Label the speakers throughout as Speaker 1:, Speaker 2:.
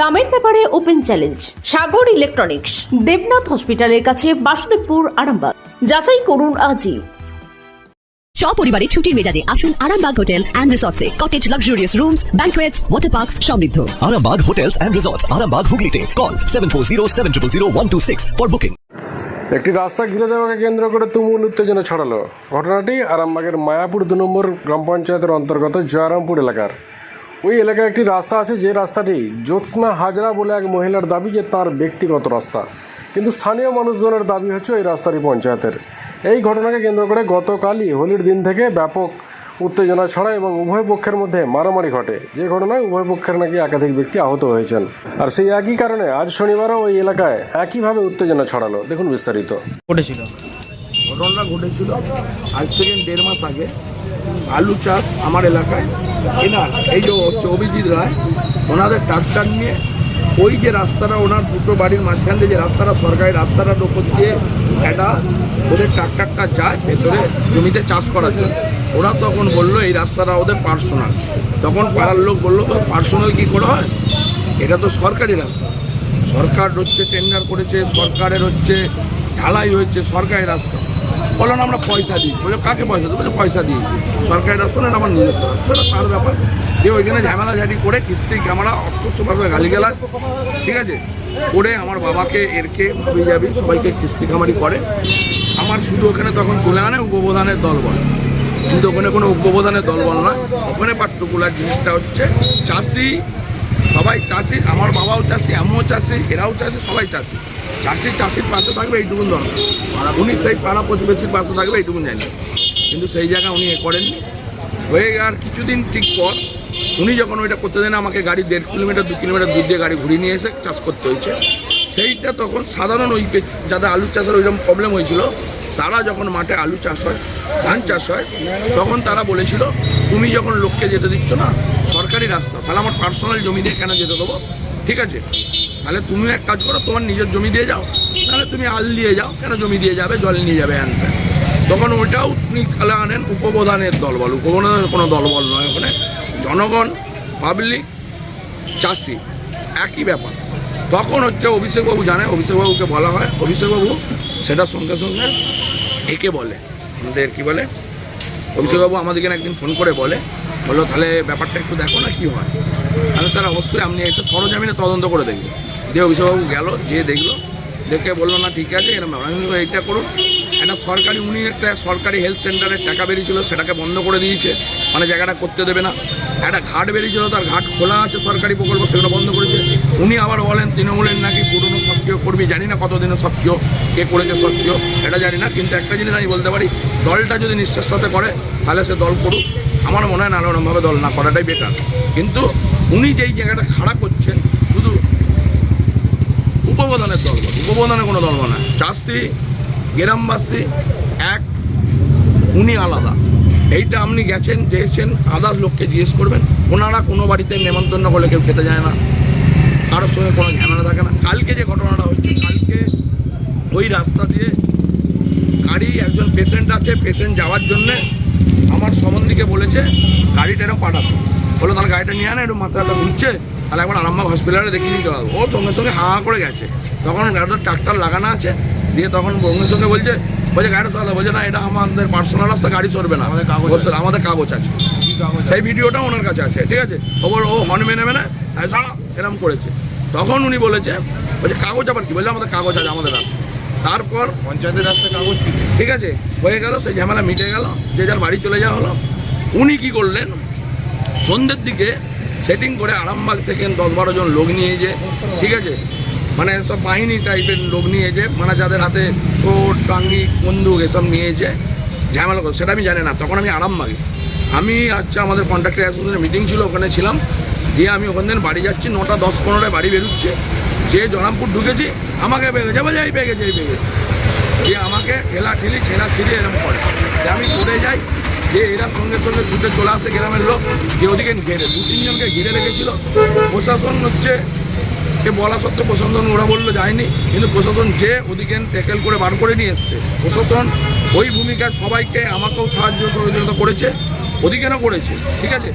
Speaker 1: দামের ব্যাপারে open challenge Sagar electronics Debnath হসপিটালের কাছে বাসুদেবপুর আরামবাগ। যাচাই করুন আজই।
Speaker 2: সপরিবারে ছুটির মেজাজে আসুন Arambagh hotel and রিসর্টসে। Cottage luxurious rooms banquets water parks সমৃদ্ধ।
Speaker 3: Arambag Hotels and Resorts, Arambag Hooghly Call 740 for booking.
Speaker 4: একটি রাস্তা ঘিরে দেওয়াকে কেন্দ্র করে তুমুল উত্তেজনা ছড়ালো। ঘটনাটি আরামবাগের মায়াপুর দু নম্বর গ্রাম পঞ্চায়েতের অন্তর্গত জয়রামপুর এলাকার। ওই এলাকায় একটি রাস্তা আছে যে রাস্তাটি জ্যোৎস্না হাজরা বলে এক মহিলার দাবি যে তার ব্যক্তিগত রাস্তা। কিন্তু স্থানীয় মানুষজনের দাবি হচ্ছে ওই রাস্তাটি পঞ্চায়েতের। এই ঘটনাকে কেন্দ্র করে গতকালই হোলির দিন থেকে ব্যাপক উত্তেজনা ছড়ায় এবং উভয় পক্ষের মধ্যে মারামারি ঘটে। যে ঘটনায় উভয় পক্ষের নাকি একাধিক ব্যক্তি আহত হয়েছেন। আর সেই একই কারণে আজ শনিবারও ওই এলাকায় একইভাবে উত্তেজনা ছড়ালো। দেখুন বিস্তারিত।
Speaker 5: ঘটেছিল।
Speaker 6: ঘটনাটা ঘটেছিল আজ থেকে দেড় মাস আগে। আলু চাষ আমার এলাকায়। এনার, এই যে হচ্ছে অভিজিৎ রায়, ওনাদের ট্রাক্টর নিয়ে ওই যে রাস্তাটা, ওনার দুটো বাড়ির মাঝখান দিয়ে যে রাস্তাটা, সরকারি রাস্তাটার ওপর দিয়ে একটা ওদের ট্রাক্টরটা যায় ভেতরে জমিতে চাষ করার জন্য। ওরা তখন বলল, এই রাস্তাটা ওদের পার্সোনাল। তখন পাড়ার লোক বলল তো পার্সোনাল কী করে হয়? এটা তো সরকারি রাস্তা। সরকার হচ্ছে টেন্ডার করেছে, সরকারের হচ্ছে ঢালাই হয়েছে, সরকারি রাস্তা। বললেন আমরা পয়সা দিই। বলে, কাকে পয়সা দেবো? পয়সা দিয়েছি সরকারি রাস্তা না এটা আমার নিজস্ব রাস্তা তার ব্যাপার। যে ওইখানে ঝামেলা ঝাঁটি করে কিস্তি, ক্যামেরা অস্পষ্টভাবে গালি গেলা ঠিক আছে? করে আমার বাবাকে, এরকে যাবি, সবাইকে কিস্তি কামারি করে। আমার শুধু ওখানে তখন তুলে আনে উপপ্রধানের দল বলে। কিন্তু ওখানে কোনো উপপ্রধানের দল বল না। ওখানে পার্টিকুলার জিনিসটা হচ্ছে, চাষি, সবাই চাষি, আমার বাবাও চাষি, আমিও চাষি, এরাও চাষি, সবাই চাষি। চাষি চাষির পাশে থাকবে এইটুকুন দরকার। উনি সেই পাড়া প্রতিবেশীর পাশে থাকবে এইটুকুন জানি। কিন্তু সেই জায়গায় উনি এ করেননি। হয়ে আর কিছুদিন ঠিক পর উনি যখন ওইটা করতে দেন আমাকে গাড়ি দেড় কিলোমিটার, দু কিলোমিটার দূর দিয়ে গাড়ি ঘুরিয়ে নিয়ে এসে চাষ করতে হয়েছে। সেইটা তখন সাধারণ ওই যাদের আলু চাষের ওইরকম প্রবলেম হয়েছিল, তারা যখন মাঠে আলু চাষ হয়, ধান চাষ হয়, তখন তারা বলেছিল, তুমি যখন লোককে যেতে দিচ্ছ না, সরকারি রাস্তা, তাহলে আমার পার্সোনাল জমি দিয়ে কেন যেতে দেবো? ঠিক আছে? তাহলে তুমি এক কাজ করো, তোমার নিজের জমি দিয়ে যাও। তাহলে তুমি আল দিয়ে যাও, কেন জমি দিয়ে যাবে? জল নিয়ে যাবে আনতে। তখন ওইটাও তিনি তাহলে আনেন উপপ্রধানের দলবল। উপপ্রধানের কোনো দলবল নয় ওখানে। জনগণ পাবলিক চাষি, একই ব্যাপার। তখন হচ্ছে অভিষেকবাবু জানে, অভিষেকবাবুকে বলা হয়। অভিষেকবাবু সেটা সঙ্গে সঙ্গে একে বলে। আমাদের কি বলে? অভিষেকবাবু আমাদেরকে একদিন ফোন করে বলে। বলল, তাহলে ব্যাপারটা একটু দেখো না কি হয়? তাহলে স্যার, অবশ্যই আপনি এসে সরজমিনে তদন্ত করে দেখবেন। যে অভিষেকবাবু গেল, যে দেখল, দেখে বলল, না, ঠিক আছে এরকম এইটা করুন। একটা সরকারি, উনি একটা সরকারি হেলথ সেন্টারের টাকা বেরিয়েছিল, সেটাকে বন্ধ করে দিয়েছে। মানে জায়গাটা করতে দেবে না। একটা ঘাট বেরিয়েছিল, তার ঘাট খোলা আছে, সরকারি প্রকল্প সেগুলো বন্ধ করেছে। উনি আবার বলেন, তৃণমূলের নাকি পুরনো সক্রিয় কর্মী, জানি না কতদিনের সক্রিয়, কে করেছে সক্রিয় এটা জানি না। কিন্তু একটা জিনিস আমি বলতে পারি, দলটা যদি নিঃশ্বাস সাথে করে, তাহলে সে দল করুক। আমার মনে হয় না ওরকমভাবে দল না করাটাই বেটার কিন্তু উনি যেই জায়গাটা খাড়া করছেন শুধু উপপ্রধানের দল উপপ্রধানের কোনো দল না। চাষি, গ্রামবাসী, এক, উনি আলাদা। এইটা আপনি গেছেন যেছেন আদার্স লোককে জিজ্ঞেস করবেন। ওনারা কোনো বাড়িতে নেমন্তন্ন করলে কেউ খেতে যায় না। কারোর সঙ্গে কোনো ঝামেলা থাকে না। কালকে যে ঘটনাটা হয়েছে, কালকে ওই রাস্তা দিয়ে গাড়ি, একজন পেশেন্ট আছে পেশেন্ট যাওয়ার জন্যে আমার সম্বন্ধীকে বলেছে, গাড়িটা এরকম পাঠাতো। বলো, তাহলে গাড়িটা নিয়ে আনে একটু মাথাটা ঘুরছে। তাহলে একবার আরামবাগ হসপিটালে দেখিয়ে নিতে হবে ও সঙ্গে সঙ্গে হা করে গেছে। তখন গাড়িটা ট্রাক্টর লাগানো আছে দিয়ে তখন সঙ্গে সঙ্গে বলছে বলছে গাড়িটা চালা বলছে না এটা আমাদের পার্সোনাল রাস্তা গাড়ি চলবে না। আমাদের কাগজ আমাদের কাগজ আছে। সেই ভিডিওটা ওনার কাছে আছে ঠিক আছে? ও বল ও হর্ন মেনে মেনে সারা এরম করেছে। তখন উনি বলেছে বলছে কাগজ আবার কি? বলছে আমাদের কাগজ আছে আমাদের রাস্তা। তারপর
Speaker 5: পঞ্চায়েতের রাস্তায় কাগজ
Speaker 6: ঠিক আছে হয়ে গেল সেই ঝামেলা মিটে গেল যে যার বাড়ি চলে যাওয়া হলো। উনি কি করলেন? সন্ধ্যের দিকে সেটিং করে আরামবাগ থেকে দশ বারো জন লোক নিয়ে যে ঠিক আছে? মানে সব বাহিনী টাইপের লোক নিয়ে যে মানে যাদের হাতে শোট টাঙ্গি, বন্দুক এসব নিয়েছে। ঝামেলা করছে, সেটা আমি জানি না, তখন আমি আরামবাগে। আমি আচ্ছা আমাদের কন্ট্রাক্টর অ্যাসোসিয়েশনের মিটিং ছিল, ওখানে ছিলাম। দিয়ে আমি ওখান থেকে বাড়ি যাচ্ছি, নটা দশ পনেরোটায় বাড়ি বেরোচ্ছে। যে জনামপুর ঢুকেছি, আমাকে পেয়ে গেছে বলে এই গেছে এই পেয়ে গেছে দিয়ে আমাকে ঠেলা ঠেলি ছেলা ঠেলি এরকম করে। আমি ছুটে যাই যে এরা সঙ্গে সঙ্গে ছুটে চলে আসে গ্রামের লোক, যে ওদিকে ঘেরে। দু তিনজনকে ঘিরে রেখেছিল। প্রশাসন হচ্ছে, কে বলা সত্ত্বেও প্রশাসন, ওরা বলল যায়নি। কিন্তু প্রশাসন যে ওদিকে ট্যাকেল করে বার করে নিয়ে এসছে। প্রশাসন ওই ভূমিকায় সবাইকে আমাকেও সাহায্য সহযোগিতা করেছে। কেন করেছে? ঠিক আছে?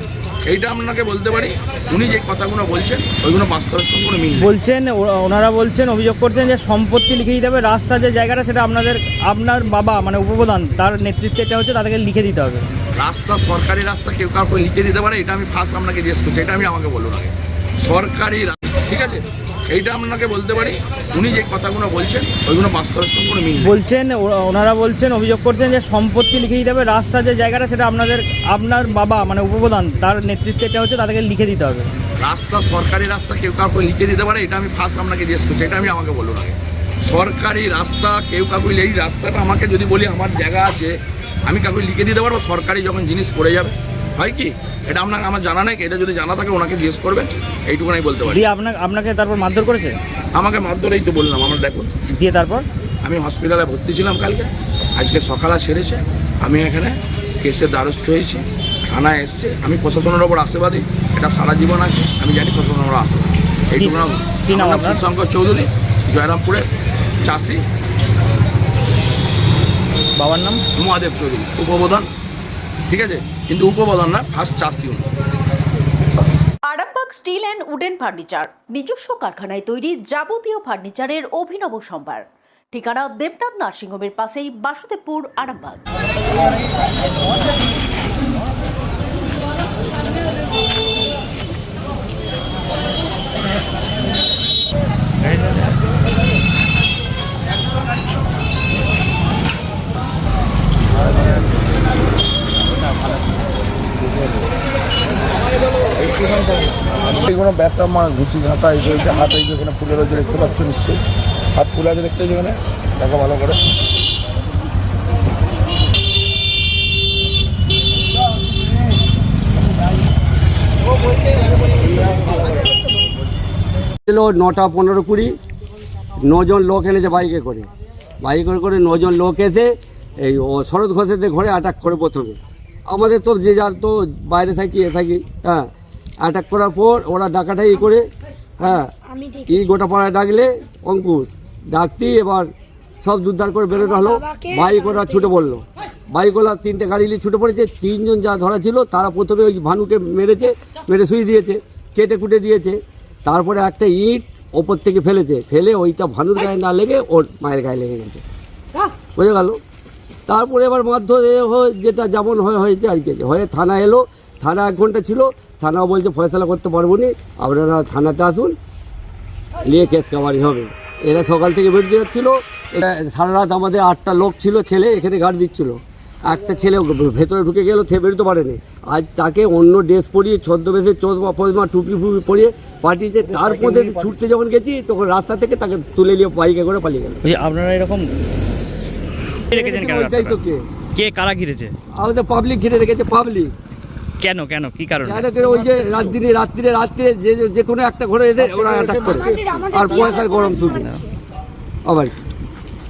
Speaker 6: এইটা আপনাকে বলতে পারি। উনি যে কথাগুলো বলছেন ওইগুলো বাস্তবের সঙ্গে কোনো মিল
Speaker 5: বলছেন ওনারা বলছেন অভিযোগ করছেন যে সম্পত্তি লিখে দিতে হবে। রাস্তা যে জায়গাটা সেটা আপনাদের আপনার বাবা মানে উপপ্রধান তার নেতৃত্বে এটা হচ্ছে তাদেরকে লিখে দিতে হবে।
Speaker 6: রাস্তা সরকারি রাস্তা কেউ কাউকে লিখে দিতে পারে এটা আমি ফার্স্ট আপনাকে জিজ্ঞেস করছি এটা আমি আমাকে বলুন আগে। সরকারি এইটা আপনাকে বলতে পারি। উনি যে কথাগুলো বলছেন ওইগুলো বাস্তবের সঙ্গে কোনো মিল
Speaker 5: বলছেন ওনারা বলছেন অভিযোগ করছেন যে সম্পত্তি লিখে দিতে হবে রাস্তা যে জায়গাটা সেটা আপনাদের আপনার বাবা মানে উপপ্রধান তার নেতৃত্বে এটা হচ্ছে তাদেরকে লিখে দিতে হবে।
Speaker 6: রাস্তা সরকারি রাস্তা কেউ কাউকে লিখে দিতে পারে এটা আমি ফার্স্ট আপনাকে জিজ্ঞেস করছি এটা আমি আমাকে বলুন আগে। সরকারি রাস্তা কেউ কাউকে এই রাস্তাটা আমাকে যদি বলি আমার জায়গা আছে আমি কাউকে লিখে দিতে পারব সরকারি যখন জিনিস পড়ে যাবে হয় কি? এটা আপনার আমার জানা নেই এটা যদি জানা থাকে ওনাকে জিজ্ঞেস করবেন। এইটুকু আমি বলতে পারি।
Speaker 5: দিয়ে আপনাকে আপনাকে তারপর মারধর করেছে?
Speaker 6: আমাকে মারধরেই তো বললাম। আমার দেখুন।
Speaker 5: দিয়ে তারপর?
Speaker 6: আমি হসপিটালে ভর্তি ছিলাম কালকে। আজকে সকালে সেরেছে। আমি এখানে কেসের দ্বারস্থ হয়েছি। থানায় এসছে। আমি প্রশাসনের ওপর আশীর্বাদী। এটা সারা জীবন আছে। আমি জানি প্রশাসনের ওপর আশীর্বাদ। এইটুকু নাম। শিবশঙ্কর চৌধুরী জয়রামপুরের চাষি।
Speaker 5: বাবার নাম?
Speaker 6: মহাদেব চৌধুরী উপপ্রধান। ঠিক আছে? কিন্তু উপবাদন না ফার্স্ট চাষি উনি
Speaker 1: Arambagh steel and wooden furniture, নিজস্ব কারখানায় তৈরি যাবতীয় ফার্নিচারের অভিনব সম্ভার। ঠিকানা দেবনাথ নার্সিংহোমের পাশেই বাসুদেবপুর, আরামবাগ।
Speaker 6: এইগুলো ব্যাগটা আমার ঘুষি ঘাঁটা, এই যে হাত এই দেখতে পাচ্ছ নিশ্চয়ই। হাত ফুলে আছে দেখতে যেখানে দেখো ভালো করে।
Speaker 7: নটা পনেরো কুড়ি, নজন লোক এনেছে বাইকে করে। বাইকে করে করে নজন লোক এসে এই শরৎ ঘোষেদের ঘরে আটাক করে প্রথমে। আমাদের তো যে যার তো বাইরে থাকি এ থাকি হ্যাঁ। অ্যাটাক করার পর ওরা ডাকাটাই করে হ্যাঁ। ই গোটা পাড়ায় ডাকলে অঙ্কুর ডাকতেই এবার সব দুদ্ধার করে বেরোনো হলো। বাইক ওরা ছুটে পড়ল বাইক ওলা তিনটে গাড়ি নিয়ে ছুটে পড়েছে তিনজন যা ধরা ছিল তারা প্রথমে ওই ভানুকে মেরেছে মেরে শুয়ে দিয়েছে কেটে কুটে দিয়েছে। তারপরে একটা ইট ওপর থেকে ফেলেছে ফেলে ওইটা ভানুর গায়ে না লেগে ওর মায়ের গায়ে লেগে গেছে। বোঝা গেল? তারপরে এবার মারধর যেটা যেমন হয়ে হয়েছে আর কি, হয়ে থানা এলো, থানা এক ঘণ্টা ছিল থানা বলছে ফয়সলা করতে পারব নি, আপনারা থানাতে আসুন, নিয়ে কেস কামারি হবে। এরা সকাল থেকে বেরিয়ে যাচ্ছিল এটা সারা রাত আমাদের আটটা লোক ছিল, ছেলে এখানে গার্ড দিচ্ছিল। একটা ছেলে ভেতরে ঢুকে গেল, সে বেরোতে পারেনি। আজ তাকে অন্য ড্রেস পরিয়ে, ছদ্মবেশে চশমা, ফজমা, টুপি ফুপি পরিয়ে পাঠিয়েছে তারপরে ছুটতে যখন গেছি, তখন রাস্তা থেকে তাকে তুলে নিয়ে বাইকে করে পালিয়ে গেল।
Speaker 5: আপনারা এরকম রেখেছেন কেন?
Speaker 7: কে।
Speaker 5: কারা ঘিরেছে?
Speaker 7: আমাদের পাবলিক ঘিরে রেখেছে পাবলিক
Speaker 5: কেন কেন? কি কারণে?
Speaker 7: কেন ওই যে রাত দিনে রাত্রিরে রাত্রিরে যে যে- যে কোনো একটা ঘরে এদের ওরা অ্যাটাক করে। আর পয়সার গরম শুধু আবার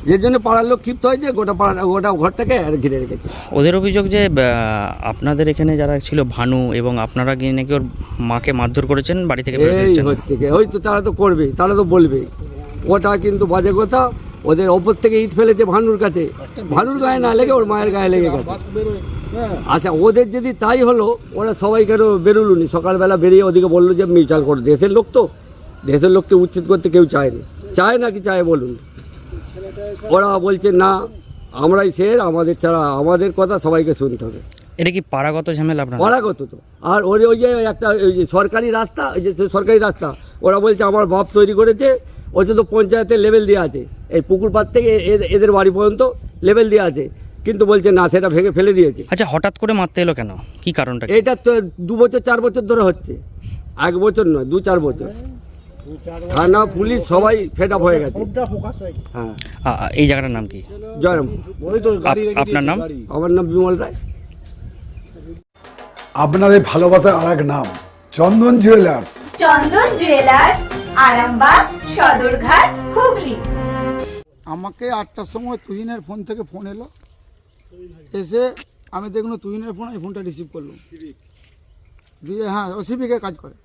Speaker 7: এর জন্য পাড়ার লোক ক্ষিপ্ত হয়েছে গোটা পাড়ার গোটা ঘরটাকে আর ঘিরে রেখেছে।
Speaker 5: ওদের অভিযোগ যে আপনাদের এখানে যারা ছিল ভানু এবং আপনারা গিয়ে নাকি ওর মাকে মারধর করেছেন বাড়ি থেকে বেরোতে
Speaker 7: হচ্ছে। ওই তো তারা তো করবে তারা তো বলবে ওটা কিন্তু বাজে কথা। ওদের ওপর থেকে ইট ফেলেছে ভানুর কাছে। ভানুর গায়ে না লেগে ওর মায়ের গায়ে লেগে গেছে। আচ্ছা ওদের যদি তাই হলো ওরা সবাই কেন বেরোলুনি? সকালবেলা বেরিয়ে ওদিকে বলল যে মিউচাল করে। দেশের লোক তো। দেশের লোককে উচ্ছেদ করতে কেউ চায়নি চায় না কি চায় বলুন? ওরা বলছে না আমরাই শের আমাদের ছাড়া আমাদের কথা সবাইকে শুনতে হবে।
Speaker 5: এটা কি পাড়াগত ঝামেলা আপনার?
Speaker 7: পাড়াগত তো। আর ওই ওই যে একটা ওই যে সরকারি রাস্তা ওই যে সরকারি রাস্তা ওরা বলছে আমার বাপ তৈরি করেছে ওই তো পঞ্চায়েতের লেভেল দেওয়া আছে। এই পুকুর পাড় থেকে এদের বাড়ি পর্যন্ত লেভেল দেওয়া আছে। কিন্তু বলছে না সেটা ভেঙে ফেলে দিয়েছে।
Speaker 5: আচ্ছা হঠাৎ করে মারতে এলো কেন? কি কারণটা?
Speaker 7: এটা তো দু বছর চার বছর ধরে হচ্ছে। এক বছর নয় দু চার বছর। থানা পুলিশ সবাই ফেড আপ হয়ে গেছে। হ্যাঁ
Speaker 5: এই জায়গাটার নাম কি?
Speaker 7: জয়রাম।
Speaker 5: আপনার নাম?
Speaker 7: আমার নাম বিমল রায়।
Speaker 8: আপনাদের ভালোবাসার আর এক নাম চন্দন জুয়েলার্স
Speaker 9: চন্দন জুয়েলার্স আরামবাগ সদরঘাট হুগলি।
Speaker 10: আমাকে আটটার সময় তুহিনের ফোন থেকে ফোন এলো। এসে আমি দেখল তুহিনের ফোন আমি ফোনটা রিসিভ করলাম। দিয়ে হ্যাঁ ও সিভিকে কাজ করে।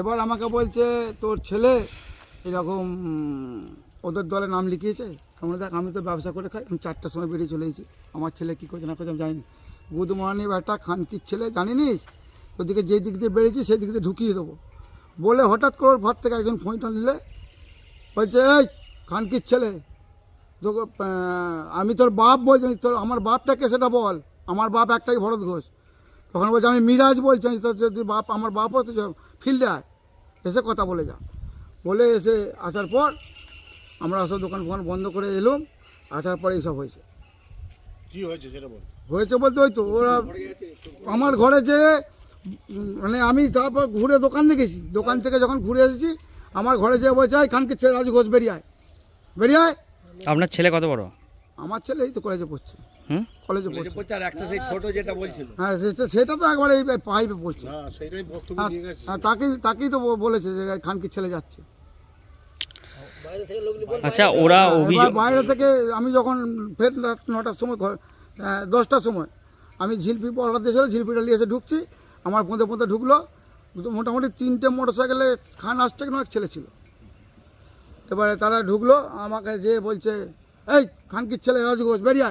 Speaker 10: এবার আমাকে বলছে, তোর ছেলে এরকম ওদের দলে নাম লিখিয়েছে? আমরা দেখ, আমি তো ব্যবসা করে খাই, আমি চারটার সময় বেরিয়ে চলে এসেছি। আমার ছেলে কী করছে না করছে আমি জানি না গুদমানি বেটা, খানকির ছেলে, জানিনিস? ওদিকে যেই দিক দিয়ে বেরিয়েছি সেই দিক দিয়ে ঢুকিয়ে দেবো। বলে হঠাৎ করে ওর ঘর থেকে একজন ফোনটা নিলে। বলছে এই খানকির ছেলে তোকে আমি তোর বাপ বলছি তোর আমার বাপটাকে সেটা বল আমার বাপ একটাই ভরত ঘোষ। তখন বলছে আমি মিরাজ বলছি তোর যদি বাপ আমার বাপ হতো ফিল্ডে আয় এসে কথা বলে যা। বলে এসে আসার পর আমরা সব দোকান ফোকান বন্ধ করে এলাম আসার পরে এইসব হয়েছে। কি হয়েছে সেটা বল। হয়েছে বলতে ওই তো ওরা আমার ঘরে যে মানে আমি তারপর ঘুরে দোকান দেখেছি দোকান থেকে যখন ঘুরে এসেছি আমার ঘরে যে বসে আয় খানকে ছেলে রাজু ঘোষ বেরিয়ে আয়। বেরিয়ে আয়।
Speaker 5: আপনার ছেলে কত বড়?
Speaker 10: আমার ছেলে এই তো কলেজে পড়ছে।
Speaker 5: হুম?
Speaker 10: কলেজে পড়ছে।
Speaker 7: আর একটা সেই ছোট যেটা বলছিল।
Speaker 10: হ্যাঁ সেটা- সেটা তো একবারে এই পাইপে পড়ছে। হ্যাঁ, হ্যাঁ, তাকেই তাকেই তো বলেছে যে খানকির ছেলে যাচ্ছে।
Speaker 5: আচ্ছা ওরা অভিযোগ
Speaker 10: বাইরে থেকে আমি যখন ফের নটার সময় ঘর দশটার সময় আমি ঝিলপি অর্ডার দিয়েছিল ঝিলপিটা নিয়ে এসে ঢুকছি। আমার পথে পথে ঢুকলো। মোটামুটি তিনটে মোটর সাইকেলে খান আসছে কিনা এক ছেলে ছিল। এবারে তারা ঢুকলো আমাকে যে বলছে এই খানকির ছেলে? রাজু ঘোষ বেরিয়ে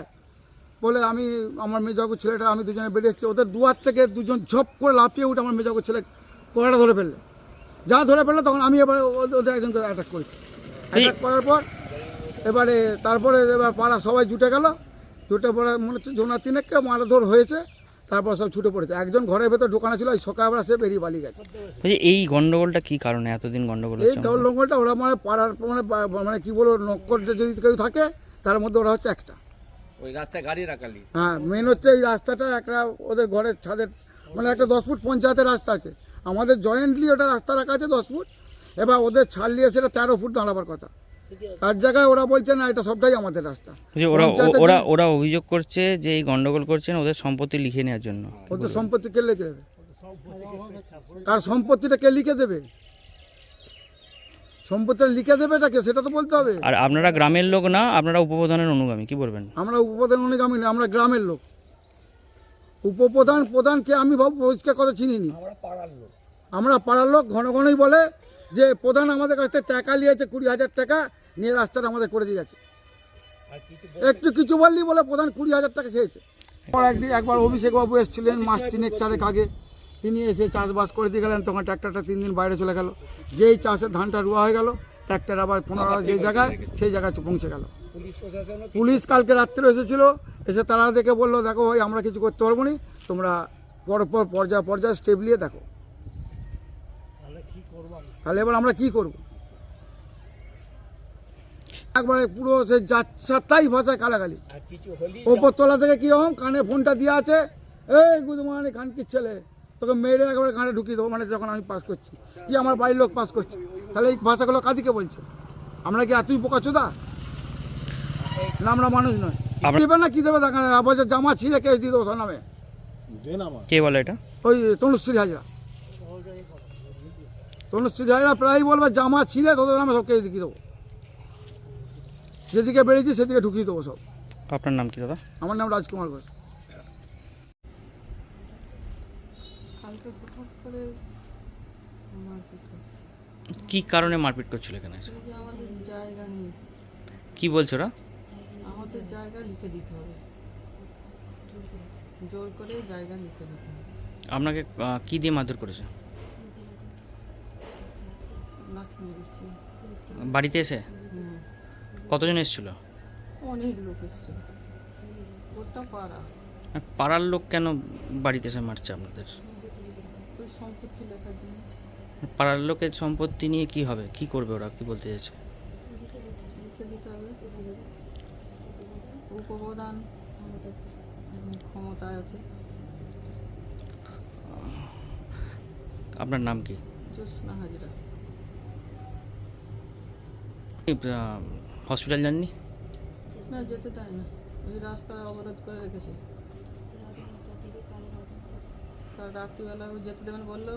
Speaker 10: বলে আমি আমার মেজাগু ছেলেটা আমি দুজনে বেরিয়ে এসেছি। ওদের দুয়ার থেকে দুজন ঝপ করে লাফিয়ে উঠে আমার মেজাগু ছেলে কোড়াটা ধরে ফেললে। যা ধরে ফেলল তখন আমি এবারে ওদের একজনকে অ্যাটাক করেছি। অ্যাটাক করার পর এবারে তারপরে এবার পাড়া সবাই জুটে গেল। জুটে পড়ে মনে হচ্ছে জোনা তিনেককে মারধর হয়েছে। তারপর সব ছুটে পড়েছে। একজন ঘরের ভেতর ঢোকানো ছিল ওই সকালবেলা সে বেরিয়ে পালিয়ে গেছে।
Speaker 5: এই গন্ডগোলটা কি কারণে? এতদিন গন্ডগোল
Speaker 10: এই লঙ্গলটা ওরা মানে পাড়ার মানে মানে কি বলব নক্কর যে যদি কেউ থাকে তার মধ্যে ওরা হচ্ছে একটা।
Speaker 7: ওই রাস্তায় গাড়ি রাখালি?
Speaker 10: হ্যাঁ মেন হচ্ছে এই রাস্তাটা একটা ওদের ঘরের ছাদের মানে একটা দশ ফুট পঞ্চায়েতের রাস্তা আছে। আমাদের জয়েন্টলি ওটা রাস্তা রাখা আছে দশ ফুট। এবার ওদের ছাড় নিয়ে সেটা তেরো ফুট দাঁড়াবার কথা। তার জায়গায় ওরা বলছে না এটা সবটাই আমাদের রাস্তা।
Speaker 5: ওরা ওরা ওরা অভিযোগ করছে যে এই গন্ডগোল করছেন ওদের সম্পত্তি লিখে নেওয়ার জন্য।
Speaker 10: ওদের সম্পত্তি কে লিখে দেবে? কার সম্পত্তিটা কে লিখে দেবে? সম্পত্তিটা লিখে দেবে এটাকে সেটা তো বলতে হবে।
Speaker 5: আর আপনারা গ্রামের লোক না আপনারা উপপ্রধানের অনুগামী কি বলবেন?
Speaker 10: আমরা উপপ্রধান অনুগামী না আমরা গ্রামের লোক। উপপ্রধান প্রধানকে আমি ভাব পরিষ্কার কথা চিনিনি। আমরা পাড়ার লোক ঘন ঘনই বলে যে প্রধান আমাদের কাছ থেকে টাকা নিয়েছে কুড়ি হাজার টাকা নিয়ে রাস্তাটা আমাদের করে দিয়ে গেছে। একটু কিছু বললি বলে প্রধান কুড়ি হাজার টাকা খেয়েছে। পর একদিন একবার অভিষেক বাবু এসেছিলেন মাস তিনেক চারেক আগে। তিনি এসে চাষবাস করে দিয়ে গেলেন তখন ট্র্যাক্টরটা তিন দিন বাইরে চলে গেল। যেই চাষের ধানটা রুয়া হয়ে গেল ট্র্যাক্টর আবার পুনরায় যে জায়গায় সেই জায়গায় পৌঁছে গেল। পুলিশ কালকে রাত্রে এসেছিল এসে তারা দেখে বলল দেখো ভাই আমরা কিছু করতে পারব না। তোমরা পরপর পর্যায় পর্যায়ে স্টেপ নিয়ে দেখো। তাহলে এবার আমরা কি করব? একবারে পুরো সে যাচ্ছাটাই ভাষায় কালাগালি ওপর তলা থেকে কীরকম কানে ফোনটা দিয়ে আছে? এই গুদমানি খানকির ছেলে তোকে মেরে একবারে কানে ঢুকিয়ে দেবো মানে যখন আমি পাস করছি। কি আমার বাড়ির লোক পাস করছে? তাহলে এই ভাষাগুলো কাদিকে বলছে? আমরা কি এতই বোকা চোদা না আমরা মানুষ নয়। দেবে না কি দেবে দেখা বলছে জামা ছিঁড়ে কেস দিয়ে দেবো সব নামে।
Speaker 5: কে বলে এটা?
Speaker 10: ওই তনুশ্রী হাজরা। হাজরা প্রায় বলবে জামা ছিঁড়ে তোদের নামে সব কেস দেখিয়ে দেবো। যেদিকে বেরিয়েছি সেদিকে ঢুকিয়ে দেবো সব।
Speaker 5: আপনার নাম কি দাদা?
Speaker 10: আমার নাম রাজকুমার ঘোষ।
Speaker 5: কি কারণে মারপিট করছিল এখানে এসে?
Speaker 11: যে আমাদের জায়গা নেই।
Speaker 5: কি বলছো ওরা?
Speaker 11: আমাদের জায়গা লিখে দিতে হবে। জোর করে জায়গা লিখে দিতে হবে।
Speaker 5: আপনাকে আহ, কি দিয়ে মারধর করেছে? বাড়িতে এসে? কতজন এসেছিল?
Speaker 11: অনেক লোক এসছে ওটা পাড়া।
Speaker 5: পাড়ার লোক কেন বাড়িতে এসে মারছে আপনাদের?
Speaker 11: সম্পত্তি লেখার জন্য।
Speaker 5: পাড়ার লোকের সম্পত্তি নিয়ে কি হবে? কি করবে ওরা? কি বলতে চাইছে?
Speaker 11: উপপ্রধান আছে।
Speaker 5: আপনার নাম কি?
Speaker 11: জ্যোৎস্না হাজরা।
Speaker 5: হসপিটাল যাননি?
Speaker 11: না, যেতে দেয় না। ওই রাস্তা অবরোধ করে রেখেছে। কাল রাত্রিবেলা যেতে দেবেন বলল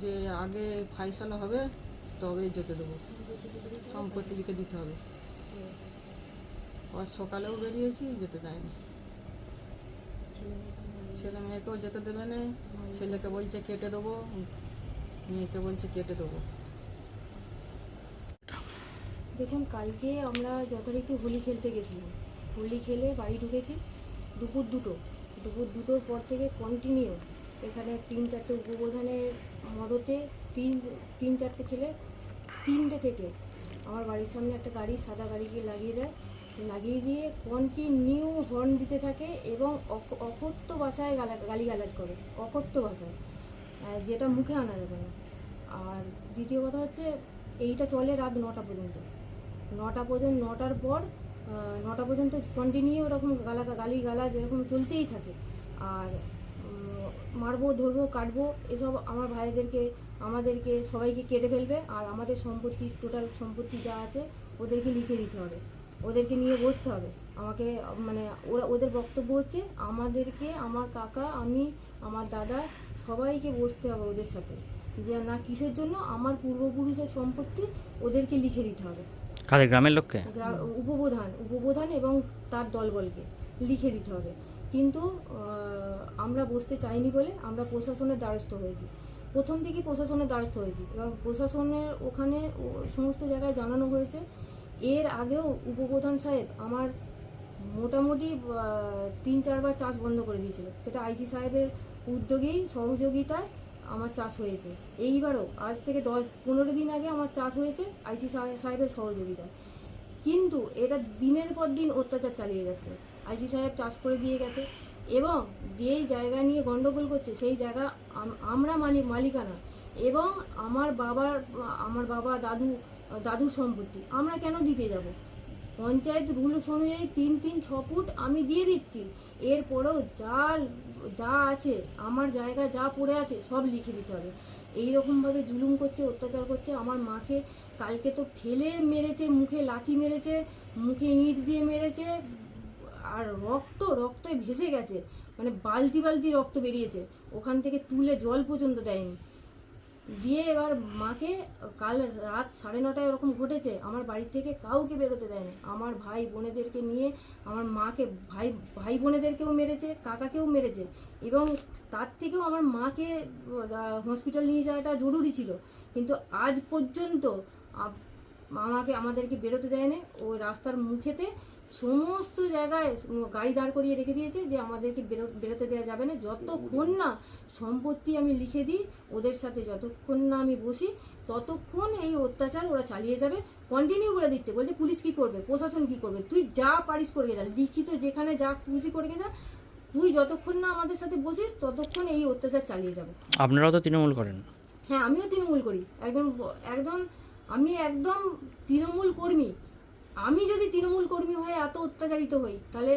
Speaker 11: যে, আগে ফাইসালা হবে তবে যেতে দেবো। সম্পত্তি লিখে দিতে হবে। আবার সকালেও বেরিয়েছি, যেতে দেয়নি। ছেলে মেয়েকেও যেতে দেবে না। ছেলেকে বলছে, কেটে দেবো। মেয়েকে বলছে, কেটে দেবো।
Speaker 12: দেখুন কালকে আমরা যথারীতি হোলি খেলতে গেছিলাম। হোলি খেলে বাড়ি ঢুকেছি দুপুর দুটো। দুপুর দুটোর পর থেকে কন্টিনিউ এখানে তিন চারটে উপপ্রধানের মদতে তিন তিন চারটে ছেলে তিনটে থেকে আমার বাড়ির সামনে একটা গাড়ি সাদা গাড়ি গিয়ে লাগিয়ে দেয়। লাগিয়ে দিয়ে কন্টিনিউ হর্ন দিতে থাকে এবং অক- অকথ্য ভাষায় গালা গালিগালাজ করে। অকথ্য আহ, যেটা মুখে আনা যাবে না। আর দ্বিতীয় কথা হচ্ছে এইটা চলে রাত নটা পর্যন্ত। নটা পর্যন্ত, নটার পর নটা পর্যন্ত কন্টিনিউ ওরকম গালা গালি গালা যেরকম চলতেই থাকে। আর মারবো, ধরবো, কাটবো, এসব আমার ভাইদেরকে, আমাদেরকে সবাইকে কেটে ফেলবে। আর আমাদের সম্পত্তি টোটাল সম্পত্তি যা আছে, ওদেরকে লিখে দিতে হবে। ওদেরকে নিয়ে বসতে হবে। আমাকে মানে ওরা, ওদের বক্তব্য হচ্ছে, আমাদেরকে, আমার কাকা, আমি, আমার দাদা, সবাইকে বসতে হবে ওদের সাথে। যে না, কিসের জন্য? আমার পূর্বপুরুষের সম্পত্তি ওদেরকে লিখে দিতে হবে।
Speaker 5: কাদের গ্রামের লোককে?
Speaker 12: উপপ্রধান উপপ্রধান এবং তার দলবলকে লিখে দিতে হবে। কিন্তু আমরা বসতে চাইনি বলে আমরা প্রশাসনের দ্বারস্থ হয়েছি। প্রথম থেকেই প্রশাসনের দ্বারস্থ হয়েছি। এবং প্রশাসনের ওখানে সমস্ত জায়গায় জানানো হয়েছে। এর আগেও উপপ্রধান সাহেব আমার মোটামুটি তিন চারবার চাষ বন্ধ করে দিয়েছিল। সেটা আইসি সাহেবের উদ্যোগেই, সহযোগিতায় আমার চাষ হয়েছে। এইবারও আজ থেকে দশ, পনেরো দিন আগে আমার চাষ হয়েছে আইসি সাহেবের সহযোগিতায়। কিন্তু এটা দিনের পর দিন অত্যাচার চালিয়ে যাচ্ছে। আইসি সাহেব চাষ করে দিয়ে গেছে এবং যেই জায়গা নিয়ে গন্ডগোল করছে সেই জায়গা আম- আমরা মানি মালিকানা এবং আমার বাবার, আমার বাবা দাদু, দাদুর সম্পত্তি। আমরা কেন দিতে যাব? পঞ্চায়েত রুলস অনুযায়ী তিন তিন, ছ ফুট আমি দিয়ে দিচ্ছি। এরপরেও যা যা আছে, আমার জায়গা যা পড়ে আছে, সব লিখে দিতে হবে। এই রকমভাবে জুলুম করছে, অত্যাচার করছে, আমার মাকে কালকে তো ঠেলে মেরেছে, মুখে লাঠি মেরেছে, মুখে ইঁট দিয়ে মেরেছে, আর রক্ত, রক্তই ভেসে গেছে। মানে বালতি বালতি রক্ত বেরিয়েছে। ওখান থেকে তুলে জল পর্যন্ত দেয়নি। দিয়ে এবার মাকে কাল রাত সাড়ে নটায় ওরকম ঘটেছে, আমার বাড়ি থেকে কাউকে বেরোতে দেয়নি। আমার ভাই বোনেদেরকে নিয়ে, আমার মাকে, ভাই ভাই বোনেদেরকেও মেরেছে, কাকাকেও মেরেছে এবং তার থেকেও আমার মাকে হসপিটাল নিয়ে যাওয়াটা জরুরি ছিল। কিন্তু আজ পর্যন্ত আমাকে আমাদেরকে বেরোতে দেয়নি। ওই রাস্তার মুখেতে সমস্ত জায়গায় গাড়ি দাঁড় করিয়ে রেখে দিয়েছে যে আমাদেরকে বেরো বেরোতে দেওয়া যাবে না। যতক্ষণ না সম্পত্তি আমি লিখে দিই ওদের সাথে যতক্ষণ না আমি বসি ততক্ষণ এই অত্যাচার ওরা চালিয়ে যাবে। কন্টিনিউ করে দিচ্ছে। বলছে পুলিশ কি করবে? প্রশাসন কি করবে? তুই যা পারিস করে যা। লিখিত যেখানে যা খুশি করে যা। তুই যতক্ষণ না আমাদের সাথে বসিস ততক্ষণ এই অত্যাচার চালিয়ে যাবে।
Speaker 5: আপনারাও তো তৃণমূল করেন।
Speaker 12: হ্যাঁ আমিও তৃণমূল করি। একদম একদম আমি একদম তৃণমূল কর্মী। আমি যদি তৃণমূল কর্মী হয়ে এত অত্যাচারিত হই তাহলে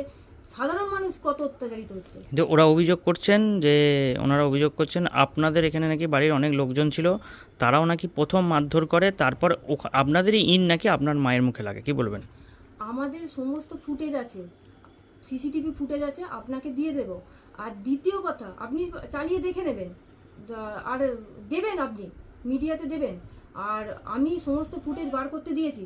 Speaker 12: সাধারণ মানুষ কত অত্যাচারিত হচ্ছে?
Speaker 5: যে ওরা অভিযোগ করছেন যে ওনারা অভিযোগ করছেন আপনাদের এখানে নাকি বাড়ির অনেক লোকজন ছিল তারাও নাকি প্রথম মারধর করে তারপর আপনাদেরই ইন নাকি আপনার মায়ের মুখে লাগে কি বলবেন?
Speaker 12: আমাদের সমস্ত ফুটেজ আছে সিসিটিভি ফুটেজ আছে আপনাকে দিয়ে দেব। আর দ্বিতীয় কথা আপনি চালিয়ে দেখে নেবেন। আর দেবেন আপনি মিডিয়াতে দেবেন। আর আমি সমস্ত ফুটেজ বার করতে দিয়েছি।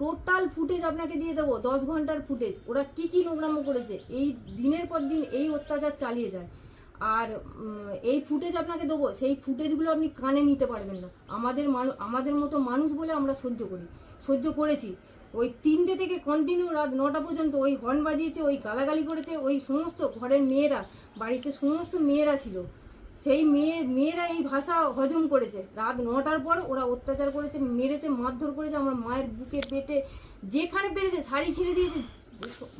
Speaker 12: টোটাল ফুটেজ আপনাকে দিয়ে দেবো, দশ ঘণ্টার ফুটেজ। ওরা কি কি নোংরাম করেছে, এই দিনের পর দিন এই অত্যাচার চালিয়ে যায়। আর এই ফুটেজ আপনাকে দেবো, সেই ফুটেজগুলো আপনি কানে নিতে পারবেন না। আমাদের মানুষ আমাদের মতো মানুষ বলে আমরা সহ্য করি, সহ্য করেছি। ওই তিনটে থেকে কন্টিনিউ রাত নটা পর্যন্ত ওই হর্ন বাজিয়েছে, ওই গালাগালি করেছে, ওই সমস্ত ঘরের মেয়েরা, বাড়িতে সমস্ত মেয়েরা ছিল। সেই মেয়ে মেয়েরা এই ভাষা হজম করেছে। রাত নটার পর ওরা অত্যাচার করেছে মেরেছে মারধর করেছে আমার মায়ের বুকে পেটে যেখানে পেরেছে শাড়ি ছিঁড়ে দিয়েছে।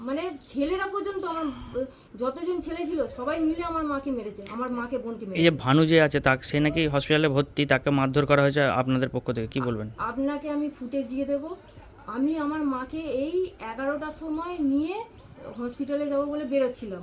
Speaker 12: মানে ছেলেরা পর্যন্ত আমার যতজন ছেলে ছিল সবাই মিলে আমার মাকে মেরেছে আমার মাকে বোনকে
Speaker 5: এই যে ভানু যে আছে তাকে সে নাকি হসপিটালে ভর্তি তাকে মারধর করা হয়েছে আপনাদের পক্ষ থেকে কি বলবেন?
Speaker 12: আপনাকে আমি ফুটেজ দিয়ে দেব। আমি আমার মাকে এই এগারোটার সময় নিয়ে হসপিটালে যাব বলে বেরোচ্ছিলাম।